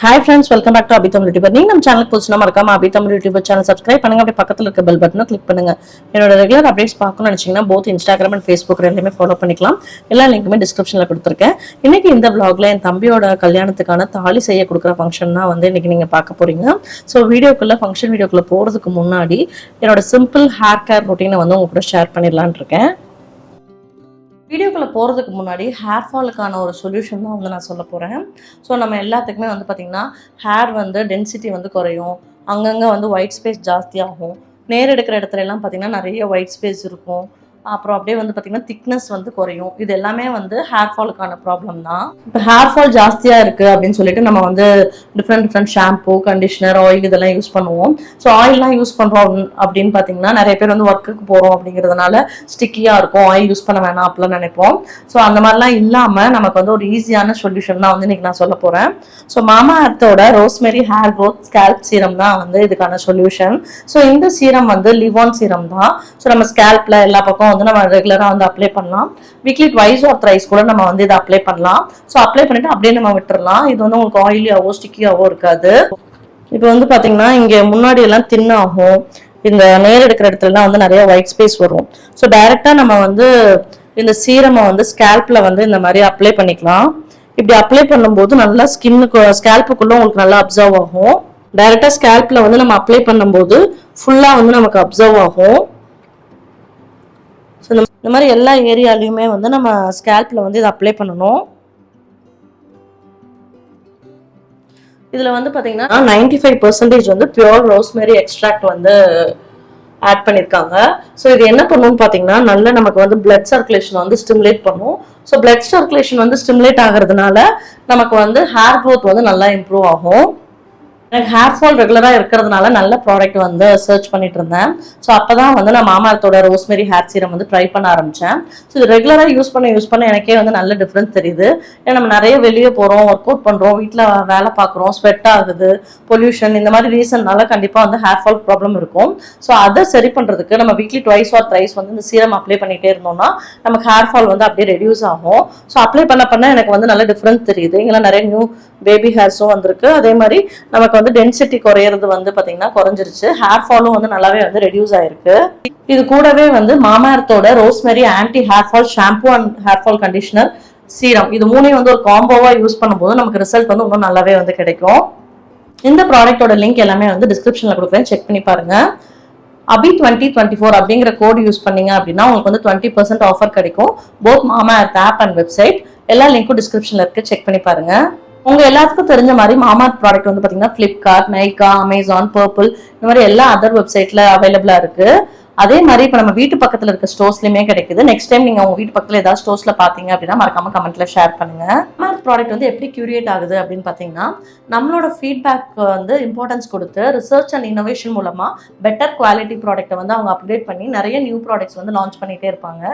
Hi friends welcome back to Abitham YouTuber நீங்க நம்ம channel புதுசுனா மறக்காம அபிதம் யூடியூபர் சேனல் சப்ஸ்கிரைப் பண்ணுங்க. அப்படியே பக்கத்தில் இருக்க பெல் பட்டனை கிளிக் பண்ணுங்க. என்னோட ரெகுலர் அப்டேட்ஸ் பார்க்கணும்னு நினச்சிங்கன்னா போத் இன்ஸ்டாகிராம் அண்ட் ஃபேஸ்புக் ரெண்டுமே ஃபாலோ பண்ணிக்கலாம். எல்லா லிங்க்குமே டிஸ்கிரிப்ஷனில் கொடுத்துருக்கேன். இன்னைக்கு இந்த vlogல என் தம்பியோட கல்யாணத்துக்கான தாலி செய்ய கொடுக்குற ஃபங்க்ஷன் தான் வந்து இன்னைக்கு நீங்கள் பார்க்க போறீங்க. ஸோ வீடியோக்குள்ள ஃபங்க்ஷன் வீடியோக்குள்ள போகிறதுக்கு முன்னாடி என்னோட சிம்பிள் ஹேர் கேர் ரொட்டீனை வந்து உங்க கூட ஷேர் பண்ணிடலான் இருக்கேன். வீடியோக்குள்ளே போகிறதுக்கு முன்னாடி ஹேர் ஃபாலுக்கான ஒரு சொல்யூஷன் தான் வந்து நான் சொல்ல போகிறேன் ஸோ நம்ம எல்லாத்துக்குமே வந்து பார்த்திங்கன்னா ஹேர் வந்து டென்சிட்டி வந்து குறையும். அங்கங்கே வந்து ஒயிட் ஸ்பேஸ் ஜாஸ்தியாகும். நேர் எடுக்கிற இடத்துல எல்லாம் பார்த்திங்கன்னா நிறைய ஒயிட் ஸ்பேஸ் இருக்கும். அப்புறம் அப்படியே வந்து பார்த்திங்கன்னா திக்னஸ் வந்து குறையும். இது எல்லாமே வந்து ஹேர் ஃபாலுக்கான ப்ராப்ளம் தான். இப்போ ஹேர் ஃபால் ஜாஸ்தியாக இருக்குது அப்படின்னு சொல்லிட்டு நம்ம வந்து different different shampoo conditioner oil இதெல்லாம் யூஸ் பண்ணுவோம். ஸோ ஆயில்லாம் யூஸ் பண்ணுறோம் அப்படின்னு பார்த்தீங்கன்னா நிறைய பேர் வந்து ஒர்க்குக்கு போகிறோம் அப்படிங்கிறதுனால ஸ்டிக்கியாக இருக்கும். ஆயில் யூஸ் பண்ண வேணாம் அப்படிலாம் நினைப்போம். ஸோ அந்த மாதிரிலாம் இல்லாமல் நமக்கு வந்து ஒரு ஈஸியான சொல்யூஷன் தான் வந்து இன்றைக்கி நான் சொல்ல போகிறேன் ஸோ மாமா அர்த்தோட rosemary hair growth scalp serum தான் வந்து இதுக்கான சொல்யூஷன் ஸோ இந்த சீரம் வந்து லிவான் சீரம் தான். ஸோ நம்ம ஸ்கேல்ப்ல எல்லா பக்கம் வந்து நம்ம ரெகுலராக வந்து அப்ளை பண்ணலாம். வீக்லி ட்வைஸ் ஆர் த்ரைஸ் கூட நம்ம வந்து இதை அப்ளை பண்ணலாம். ஸோ அப்ளை பண்ணிட்டு அப்படியே நம்ம விட்டுறலாம். இது வந்து உங்களுக்கு ஆயிலியாவோ ஸ்டிக்கியாவோ இருக்காது. இப்போ வந்து பார்த்தீங்கன்னா இங்கே முன்னாடி எல்லாம் தின்னாகும் இந்த நேர் எடுக்கிற இடத்துலலாம் வந்து நிறைய ஒயிட் ஸ்பேஸ் வரும். ஸோ டைரெக்டாக நம்ம வந்து இந்த சீரமை வந்து ஸ்கேல்பில் வந்து இந்த மாதிரி அப்ளை பண்ணிக்கலாம். இப்படி அப்ளை பண்ணும்போது நல்லா ஸ்கின்னுக்கு ஸ்கேல்புக்குள்ளே உங்களுக்கு நல்லா அப்சர்வ் ஆகும். டைரெக்டாக ஸ்கேல்பில் வந்து நம்ம அப்ளை பண்ணும்போது ஃபுல்லாக வந்து நமக்கு அப்சர்வ் ஆகும். இந்த மாதிரி எல்லா ஏரியாலையுமே வந்து நம்ம ஸ்கேல்பில் வந்து இதை அப்ளை பண்ணணும். இதில் வந்து பார்த்தீங்கன்னா நைன்டி ஃபைவ் பர்சன்டேஜ் வந்து பியோர் ரோஸ்மெரி எக்ஸ்ட்ராக்ட் வந்து ஆட் பண்ணியிருக்காங்க ஸோ இது என்ன பண்ணுன்னு பார்த்தீங்கன்னா நல்ல நமக்கு வந்து பிளட் சர்க்குலேஷன் வந்து ஸ்டிமுலேட் பண்ணும். ஸோ பிளட் சர்க்குலேஷன் வந்து ஸ்டிமுலேட் ஆகிறதுனால நமக்கு வந்து ஹேர் க்ரோத் வந்து நல்லா இம்ப்ரூவ் ஆகும். எனக்கு ஹேர் ஃபால் ரெகுலராக இருக்கிறதுனால நல்ல ப்ராடக்ட் வந்து சர்ச் பண்ணிட்டு இருந்தேன். ஸோ அப்போ தான் வந்து நான் மாமாத்தோட ரோஸ்மெரி ஹேர் சீரம் வந்து ட்ரை பண்ண ஆரம்பித்தேன் ஸோ இது ரெகுலராக யூஸ் பண்ண யூஸ் பண்ண எனக்கே வந்து நல்ல டிஃப்ரென்ஸ் தெரியுது. ஏன்னா நம்ம நிறைய வெளியே போகிறோம் ஒர்க் அவுட் பண்ணுறோம் வீட்டில் வேலை பார்க்குறோம் ஸ்வெட் ஆகுது பொல்யூஷன் இந்த மாதிரி ரீசன்னால கண்டிப்பாக வந்து ஹேர் ஃபால் ப்ராப்ளம் இருக்கும். ஸோ அதை சரி பண்ணுறதுக்கு நம்ம வீக்லி ட்வைஸ் ஆர் த்ரைஸ் வந்து இந்த சீரம் அப்ளை பண்ணிகிட்டே இருந்தோம்னா நமக்கு ஹேர் ஃபால் வந்து அப்படியே ரெடியூஸ் ஆகும். ஸோ அப்ளை பண்ண பண்ண எனக்கு வந்து நல்ல டிஃப்ரென்ஸ் தெரியுது. இங்கெல்லாம் நிறைய நியூ பேபி ஹேர்ஸும் வந்திருக்கு. அதே மாதிரி நமக்கு வந்து டென்சிட்டி குறையிறது வந்து பார்த்தீங்கன்னா குறைஞ்சிருச்சு. ஹேர் ஃபாலும் வந்து நல்லாவே வந்து ரெடியூஸ் ஆயிருக்கு. இது கூடவே வந்து மாமார்த்தோட rosemary anti hair fall shampoo and hair fall conditioner serum இது மூணையும் வந்து ஒரு காம்போவா யூஸ் பண்ணும்போது நமக்கு ரிசல்ட் வந்து இன்னும் நல்லாவே வந்து கிடைக்கும். இந்த ப்ராடக்ட்டோட லிங்க் எல்லாமே வந்து டிஸ்கிரிப்ஷன்ல கொடுக்குறேன். செக் பண்ணி பாருங்க. அபி டுவெண்ட்டி டுவெண்ட்டி ஃபோர் அப்படிங்கிற கோட் யூஸ் பண்ணீங்க அப்படின்னா உங்களுக்கு வந்து டுவெண்ட்டி பர்சன்ட் ஆஃபர் கிடைக்கும். போத் மாமா ஆப் அண்ட் வெப்சைட் எல்லா லிங்க்கும் டிஸ்கிரிப்ஷன்ல இருக்கு. செக் பண்ணி பாருங்க. உங்க எல்லாத்துக்கும் தெரிஞ்ச மாதிரி மாமார்த் ப்ராடக்ட் வந்து பாத்தீங்கன்னா பிளிப்கார்ட் நைகா அமேசான் பர்பிள் இந்த மாதிரி எல்லா அதர் வெப்சைட்ல அவைலபிளா இருக்கு. அதே மாதிரி இப்போ நம்ம வீட்டு பக்கத்துல இருக்க ஸ்டோர்ஸ்லயுமே கிடைக்குது. நெக்ஸ்ட் டைம் நீங்க உங்க வீட்டு பக்கத்துல ஏதாவது ஸ்டோர்ஸ்ல பாத்தீங்க அப்படின்னா மறக்காம கமெண்ட்ல ஷேர் பண்ணுங்க. மாமார்த் ப்ராடக்ட் வந்து எப்படி கியூரியேட் ஆகுது அப்படின்னு பாத்தீங்கன்னா நம்மளோட ஃபீட்பேக் வந்து இம்பார்ட்டன்ஸ் கொடுத்து ரிசர்ச் அண்ட் இன்னோவேஷன் மூலமா பெட்டர் குவாலிட்டி ப்ராடக்ட்டை வந்து அவங்க அப்டேட் பண்ணி நிறைய நியூ ப்ராடக்ட்ஸ் வந்து லான்ச் பண்ணிட்டே இருப்பாங்க.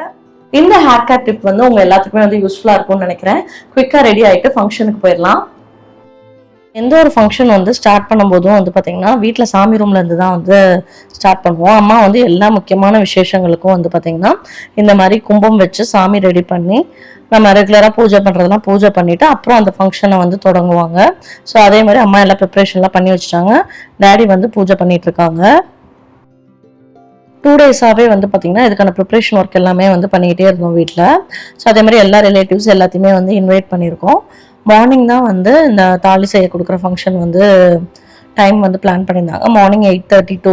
இந்த ஹேர் கேர் டிப் வந்து உங்க எல்லாத்துக்குமே வந்து யூஸ்ஃபுல்லா இருக்கும்னு நினைக்கிறேன். குவிக்கா ரெடி ஆயிட்டு ஃபங்க்ஷனுக்கு போயிடலாம். எந்த ஒரு ஃபங்க்ஷன் வந்து ஸ்டார்ட் பண்ணும்போதும் வந்து பார்த்தீங்கன்னா வீட்டில் சாமி ரூம்ல இருந்து தான் வந்து ஸ்டார்ட் பண்ணுவோம். அம்மா வந்து எல்லா முக்கியமான விசேஷங்களுக்கும் வந்து பார்த்தீங்கன்னா இந்த மாதிரி கும்பம் வச்சு சாமி ரெடி பண்ணி நம்ம ரெகுலராக பூஜை பண்ணுறதெல்லாம் பூஜை பண்ணிவிட்டு அப்புறம் அந்த ஃபங்க்ஷனை வந்து தொடங்குவாங்க. ஸோ அதே மாதிரி அம்மா எல்லாம் ப்ரிப்ரேஷன்லாம் பண்ணி வச்சுட்டாங்க. டேடி வந்து பூஜை பண்ணிட்டு இருக்காங்க. டூ டேஸாகவே வந்து பார்த்திங்கன்னா இதுக்கான ப்ரிப்ரேஷன் ஒர்க் எல்லாமே வந்து பண்ணிக்கிட்டே இருந்தோம் வீட்டில் ஸோ அதே மாதிரி எல்லா ரிலேட்டிவ்ஸ் எல்லாத்தையுமே வந்து இன்வைட் பண்ணியிருக்கோம். மார்னிங் தான் வந்து இந்த தாலி செய்ய கொடுக்குற ஃபங்க்ஷன் வந்து டைம் வந்து பிளான் பண்ணியிருந்தாங்க. மார்னிங் எயிட் தேர்ட்டி டு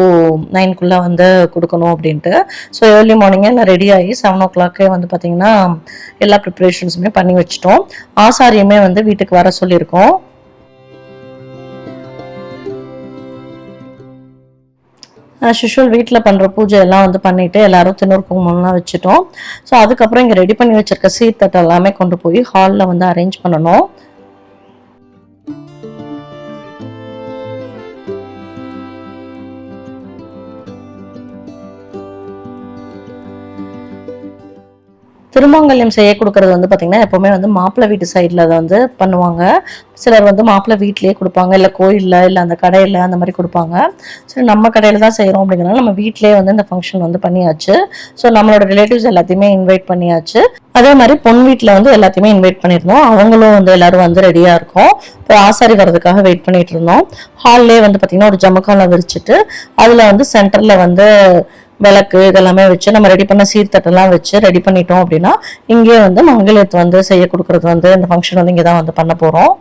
நைன்குள்ளே வந்து கொடுக்கணும் அப்படின்ட்டு. ஸோ ஏர்லி மார்னிங்கே எல்லாம் ரெடி ஆகி செவன் ஓ கிளாக்கே வந்து பார்த்திங்கன்னா எல்லா ப்ரிப்ரேஷன்ஸுமே பண்ணி வச்சிட்டோம். ஆசாரியுமே வந்து வீட்டுக்கு வர சொல்லியிருக்கோம். ஷிஷுவல் வீட்டில் பண்ணுற பூஜை எல்லாம் வந்து பண்ணிட்டு எல்லாரும் தின்னூர் குங்குமம்லாம் வச்சுட்டோம். ஸோ அதுக்கப்புறம் இங்கே ரெடி பண்ணி வச்சிருக்க சீர்தட்டை எல்லாமே கொண்டு போய் ஹாலில் வந்து அரேஞ்ச் பண்ணணும். திருமாங்கல்யம் செய்ய கொடுக்கறது வந்து பார்த்தீங்கன்னா எப்போவுமே வந்து மாப்பிள்ளை வீட்டு சைடில் அதை வந்து பண்ணுவாங்க. சிலர் வந்து மாப்பிள்ளை வீட்லேயே கொடுப்பாங்க. இல்லை கோயிலில் இல்லை அந்த கடையில் அந்த மாதிரி கொடுப்பாங்க. சரி நம்ம கடையில் தான் செய்கிறோம் அப்படிங்கிறனால நம்ம வீட்டிலேயே வந்து இந்த ஃபங்க்ஷன் வந்து பண்ணியாச்சு. ஸோ நம்மளோட ரிலேட்டிவ்ஸ் எல்லாத்தையுமே இன்வைட் பண்ணியாச்சு. அதே மாதிரி பொன் வீட்டில் வந்து எல்லாத்தையுமே இன்வைட் பண்ணியிருந்தோம். அவங்களும் வந்து எல்லாரும் வந்து ரெடியாக இருக்கும். இப்போ ஆசாரி வர்றதுக்காக வெயிட் பண்ணிட்டு இருந்தோம். ஹால்லே வந்து பார்த்திங்கன்னா ஒரு ஜமக்கான விரிச்சிட்டு அதில் வந்து சென்டரில் வந்து விளக்கு இதெல்லாமே வச்சு நம்ம ரெடி பண்ண சீர்தட்டெல்லாம் வச்சு ரெடி பண்ணிட்டோம் அப்படின்னா இங்கேயே வந்து மங்களத்து வந்து செய்ய கொடுக்கறது வந்து இந்த ஃபங்க்ஷன் வந்து இங்கே தான் வந்து பண்ண போகிறோம்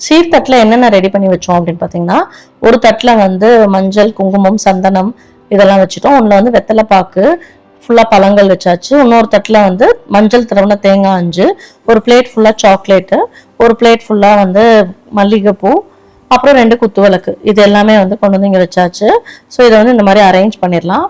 சீர்தட்டில் என்னென்ன ரெடி பண்ணி வச்சோம் அப்படின்னு பார்த்தீங்கன்னா ஒரு தட்டில் வந்து மஞ்சள் குங்குமம் சந்தனம் இதெல்லாம் வச்சுட்டோம். ஒன்றில் வந்து வெத்தலை பாக்கு ஃபுல்லாக பழங்கள் வச்சாச்சு. இன்னொரு தட்டில் வந்து மஞ்சள் திரவண தேங்காய் அஞ்சு ஒரு பிளேட் ஃபுல்லாக சாக்லேட்டு ஒரு பிளேட் ஃபுல்லாக வந்து மல்லிகைப்பூ அப்புறம் ரெண்டு குத்து விளக்கு இது எல்லாமே வந்து கொண்டு வந்து இங்கே வச்சாச்சு. ஸோ இதை வந்து இந்த மாதிரி அரேஞ்ச் பண்ணிடலாம்.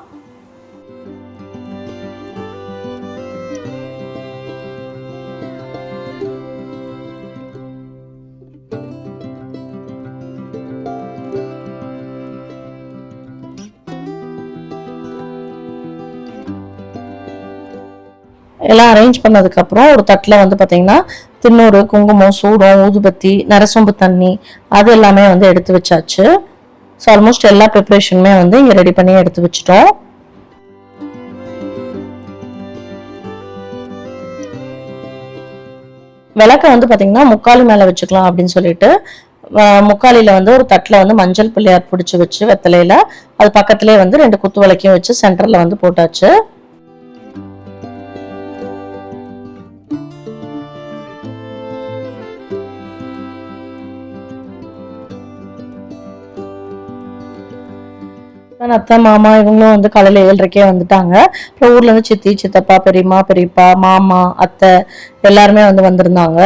எல்லாம் அரேஞ்ச் பண்ணதுக்கப்புறம் ஒரு தட்டில் வந்து பார்த்தீங்கன்னா தின்னூறு குங்குமம் சூடம் ஊதுபத்தி நரசொம்பு தண்ணி அது எல்லாமே வந்து எடுத்து வச்சாச்சு. ஸோ ஆல்மோஸ்ட் எல்லா ப்ரிப்ரேஷனுமே வந்து இங்கே ரெடி பண்ணி எடுத்து வச்சிட்டோம். விளக்க வந்து பார்த்தீங்கன்னா முக்காலி மேலே வச்சுக்கலாம் அப்படின்னு சொல்லிட்டு முக்காலியில் வந்து ஒரு தட்டில் வந்து மஞ்சள் பிள்ளையார் பிடிச்சி வச்சு வெத்தலையில் அது பக்கத்துலேயே வந்து ரெண்டு குத்து விளக்கையும் வச்சு சென்டரில் வந்து போட்டாச்சு. நான் அத்தை மாமா இவங்களும் வந்து காலையில் ஏழரைக்கே வந்துட்டாங்க. அப்புறம் ஊர்ல இருந்து சித்தி சித்தப்பா பெரியம்மா பெரியப்பா மாமா அத்தை எல்லாருமே வந்து வந்திருந்தாங்க.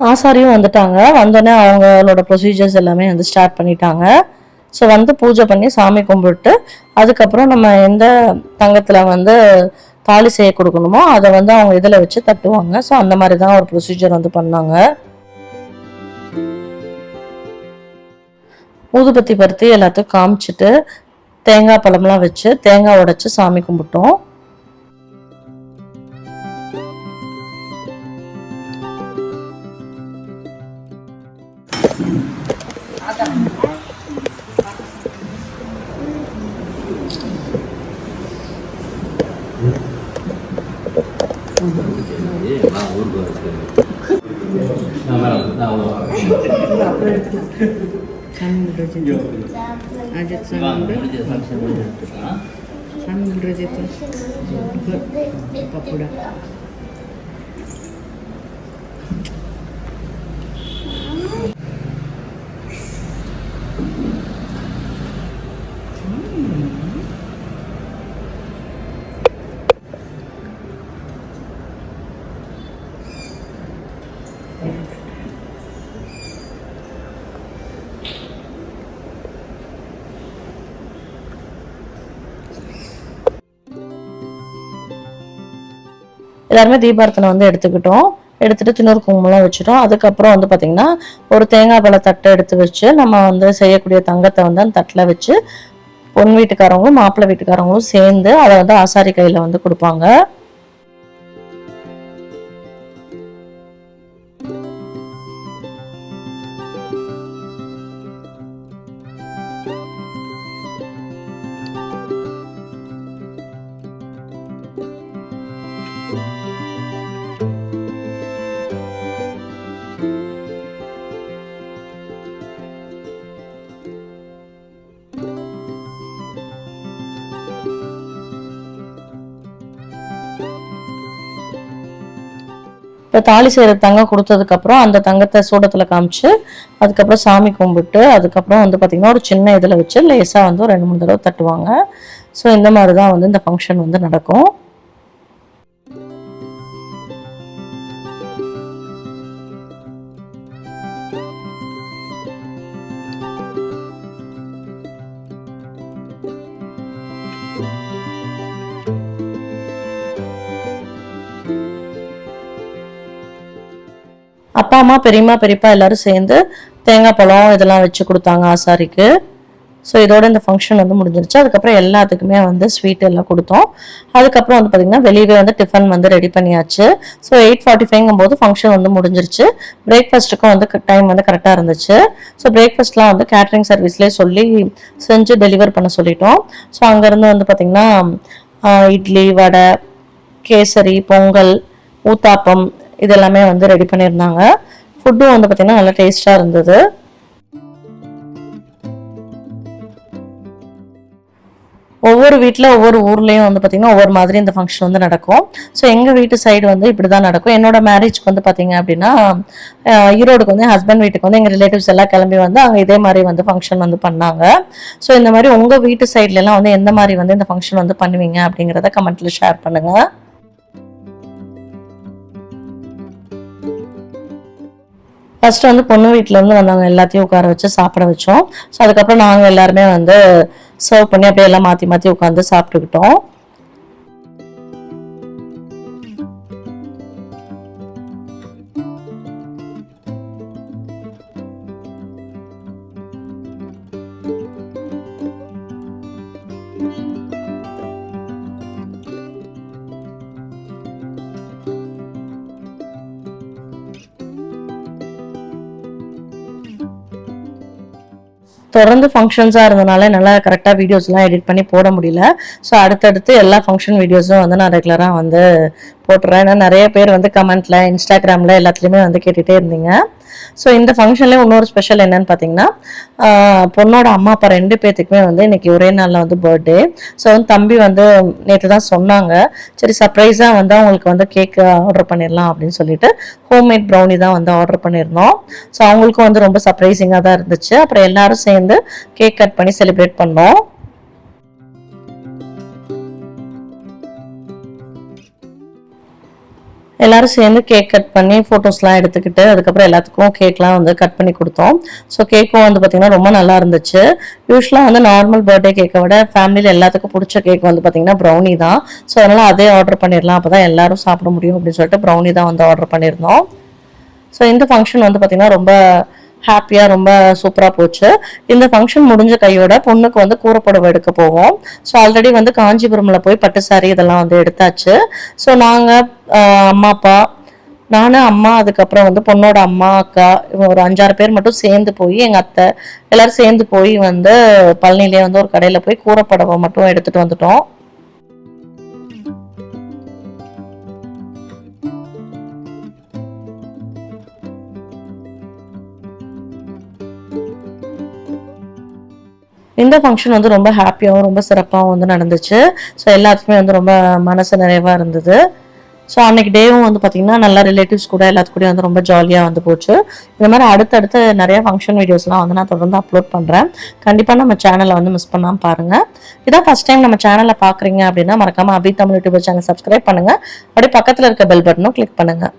ஆசாரியும் வந்துட்டாங்க. வந்தோடனே அவங்களோட ப்ரொசீஜர்ஸ் எல்லாமே வந்து ஸ்டார்ட் பண்ணிட்டாங்க. ஸோ வந்து பூஜை பண்ணி சாமி கும்பிட்டு அதுக்கப்புறம் நம்ம எந்த தங்கத்தில் வந்து தாலி செய்ய கொடுக்கணுமோ அதை வந்து அவங்க இதில் வச்சு தட்டுவாங்க. ஸோ அந்த மாதிரி தான் ஒரு ப்ரொசீஜர் வந்து பண்ணாங்க. ஊதுபத்தி பருத்தி எல்லாத்தையும் காமிச்சிட்டு தேங்காய் பழம்லாம் வச்சு தேங்காய் உடைச்சி சாமி கும்பிட்டோம். आज सांगून येतो पकोडा எல்லாருமே தீபாரத்தனை வந்து எடுத்துக்கிட்டோம். எடுத்துட்டு தின்னூறு குங்குமம்லாம் வச்சுட்டோம். அதுக்கப்புறம் வந்து பார்த்திங்கன்னா ஒரு தேங்காய் பழ தட்டை எடுத்து வச்சு நம்ம வந்து செய்யக்கூடிய தங்கத்தை வந்து அந்த தட்டில் வச்சு பொன் வீட்டுக்காரவங்களும் மாப்பிள்ளை வீட்டுக்காரவங்களும் சேர்ந்து அதை வந்து ஆசாரி கையில் வந்து கொடுப்பாங்க. இப்போ தாலி செய்கிற தங்கம் கொடுத்ததுக்கப்புறம் அந்த தங்கத்தை சூடத்தில் காமிச்சு அதுக்கப்புறம் சாமி கும்பிட்டு அதுக்கப்புறம் வந்து பார்த்திங்கன்னா ஒரு சின்ன இதில் வச்சு லேசாக வந்து ஒரு ரெண்டு மூணு தடவை தட்டுவாங்க. ஸோ இந்த மாதிரி தான் வந்து இந்த ஃபங்க்ஷன் வந்து நடக்கும். அப்பா அம்மா பெரியம்மா பெரியப்பா எல்லாரும் சேர்ந்து தேங்காய் பழம் இதெல்லாம் வச்சு கொடுத்தாங்க ஆசாரிக்கு. ஸோ இதோட இந்த ஃபங்க்ஷன் வந்து முடிஞ்சிருச்சு. அதுக்கப்புறம் எல்லாத்துக்குமே வந்து ஸ்வீட் எல்லாம் கொடுத்தோம். அதுக்கப்புறம் வந்து பார்த்திங்கன்னா வெளியவே வந்து டிஃபன் வந்து ரெடி பண்ணியாச்சு. ஸோ எயிட் ஃபார்ட்டி ஃபைவ்ங்கும் போது ஃபங்க்ஷன் வந்து முடிஞ்சிருச்சு. பிரேக்ஃபாஸ்ட்டுக்கும் வந்து டைம் வந்து கரெக்டாக இருந்துச்சு. ஸோ பிரேக்ஃபாஸ்ட்லாம் வந்து கேட்ரிங் சர்வீஸ்லேயே சொல்லி செஞ்சு டெலிவர் பண்ண சொல்லிட்டோம். ஸோ அங்கேருந்து வந்து பார்த்திங்கன்னா இட்லி வடை கேசரி பொங்கல் ஊத்தாப்பம் இதெல்லாமே வந்து ரெடி பண்ணியிருந்தாங்க. ஃபுட்டும் வந்து பார்த்திங்கன்னா நல்லா டேஸ்ட்டாக இருந்தது. ஒவ்வொரு வீட்டில் ஒவ்வொரு ஊர்லேயும் வந்து பார்த்திங்கன்னா ஒவ்வொரு மாதிரி இந்த ஃபங்க்ஷன் வந்து நடக்கும். ஸோ எங்கள் வீட்டு சைடு வந்து இப்படி தான் நடக்கும். என்னோட மேரேஜ்க்கு வந்து பார்த்திங்க அப்படின்னா ஈரோடுக்கு வந்து ஹஸ்பண்ட் வீட்டுக்கு வந்து எங்கள் ரிலேட்டிவ்ஸ் எல்லாம் கிளம்பி வந்து அங்கே இதே மாதிரி வந்து ஃபங்க்ஷன் வந்து பண்ணாங்க. ஸோ இந்த மாதிரி உங்கள் வீட்டு சைட்லலாம் வந்து எந்த மாதிரி வந்து இந்த ஃபங்க்ஷன் வந்து பண்ணுவீங்க அப்படிங்கிறத கமெண்ட்டில் ஷேர் பண்ணுங்கள் ஃபஸ்ட்டு வந்து பொண்ணு வீட்டிலேருந்து இருந்து வந்தவங்க எல்லாத்தையும் உட்கார வச்சு சாப்பிட வச்சோம். ஸோ அதுக்கப்புறம் நாங்கள் எல்லாருமே வந்து சர்வ் பண்ணி அப்படியே எல்லாம் மாற்றி மாற்றி உட்காந்து சாப்பிட்டுக்கிட்டோம். தொடர்ந்து ஃபங்க்ஷன்ஸாக இருந்தனால என்னால் கரெக்டாக வீடியோஸ்லாம் எடிட் பண்ணி போட முடியல. ஸோ அடுத்தடுத்து எல்லா ஃபங்க்ஷன் வீடியோஸும் வந்து நான் ரெகுலராக வந்து போட்டுறேன். ஏன்னா நிறைய பேர் வந்து கமெண்ட்டில் இன்ஸ்டாகிராமில் எல்லாத்துலேயுமே வந்து கேட்டுகிட்டே இருந்தீங்க. ஸோ இந்த ஃபங்க்ஷன்லேயே இன்னொரு ஸ்பெஷல் என்னன்னு பார்த்தீங்கன்னா பொண்ணோட அம்மா அப்பா ரெண்டு பேர்த்துக்குமே வந்து இன்னைக்கு ஒரே நாளில் வந்து பர்த்டே ஸோ வந்து தம்பி வந்து நேற்று தான் சொன்னாங்க. சரி சர்ப்ரைஸாக வந்து அவங்களுக்கு வந்து கேக் ஆர்டர் பண்ணிடலாம் அப்படின்னு சொல்லிட்டு ஹோம்மேட் ப்ரௌனி தான் வந்து ஆர்டர் பண்ணியிருந்தோம். ஸோ அவங்களுக்கும் வந்து ரொம்ப சர்ப்ரைசிங்காக தான் இருந்துச்சு. அப்புறம் எல்லாரும் சேர்ந்து கேக் கட் பண்ணி செலிப்ரேட் பண்ணோம். எல்லாரும் சேர்ந்து கேக் கட் பண்ணி ஃபோட்டோஸ்லாம் எடுத்துக்கிட்டு அதுக்கப்புறம் எல்லாத்துக்கும் கேக்லாம் வந்து கட் பண்ணி கொடுத்தோம். ஸோ கேக்கும் வந்து பார்த்திங்கன்னா ரொம்ப நல்லா இருந்துச்சு. யூஸ்வலாக வந்து நார்மல் பர்த்டே கேக்கை விட ஃபேமிலியில் எல்லாத்துக்கும் பிடிச்ச கேக் வந்து பார்த்திங்கன்னா ப்ரௌனி தான். ஸோ அதனால் அதே ஆர்டர் பண்ணிடலாம். அப்போ தான் எல்லோரும் சாப்பிட முடியும் அப்படின்னு சொல்லிட்டு ப்ரௌனி தான் வந்து ஆர்டர் பண்ணியிருந்தோம். ஸோ இந்த ஃபங்க்ஷன் வந்து பார்த்திங்கன்னா ரொம்ப ஹாப்பியாக ரொம்ப சூப்பராக போச்சு. இந்த ஃபங்க்ஷன் முடிஞ்ச கையோட பொண்ணுக்கு வந்து கூரப்புடவை எடுக்க போவோம். ஸோ ஆல்ரெடி வந்து காஞ்சிபுரமில் போய் பட்டு சாரி இதெல்லாம் வந்து எடுத்தாச்சு. ஸோ நாங்கள் அம்மா அப்பா நானும் அம்மா அதுக்கப்புறம் வந்து பொண்ணோட அம்மா அக்கா ஒரு அஞ்சாறு பேர் மட்டும் சேர்ந்து போய் எங்கள் அத்தை எல்லோரும் சேர்ந்து போய் வந்து பழனிலே வந்து ஒரு கடையில் போய் கூறப்படவை மட்டும் எடுத்துகிட்டு வந்துட்டோம். இந்த ஃபங்க்ஷன் வந்து ரொம்ப ஹாப்பியாகவும் ரொம்ப சிறப்பாகவும் வந்து நடந்துச்சு. ஸோ எல்லாத்துக்குமே வந்து ரொம்ப மனசு நிறைவாக இருந்தது. ஸோ அன்னைக்கு டேவும் வந்து பார்த்திங்கன்னா நல்லா ரிலேட்டிவ்ஸ் கூட எல்லாத்துக்கூடயும் வந்து ரொம்ப ஜாலியாக வந்து போச்சு. இந்த மாதிரி அடுத்தடுத்து நிறைய ஃபங்க்ஷன் வீடியோஸ்லாம் வந்து நான் தொடர்ந்து அப்லோட் பண்ணுறேன் கண்டிப்பாக நம்ம சேனலை வந்து மிஸ் பண்ணாமல் பாருங்கள் இதான் ஃபஸ்ட் டைம் நம்ம சேனலை பார்க்குறீங்க அப்படின்னா மறக்காமல் Abi Tamil YouTube channel subscribe பண்ணுங்கள் அப்படியே பக்கத்தில் இருக்க பெல் பட்டனும் கிளிக் பண்ணுங்கள்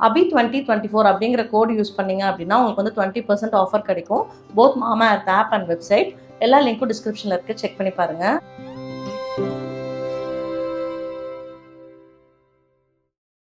அபி டுவெண்ட்டி டுவெண்ட்டி ஃபோர் அப்படிங்கிற கோடு யூஸ் பண்ணீங்க அப்படின்னா உங்களுக்கு வந்து டுவெண்ட்டி பர்சன்ட் ஆஃபர் கிடைக்கும். போத் மாமா ஆப் அண்ட் வெப்சைட் எல்லா லிங்க்கும் டிஸ்கிரிப்ஷனில் இருக்குது செக் பண்ணி பாருங்கள்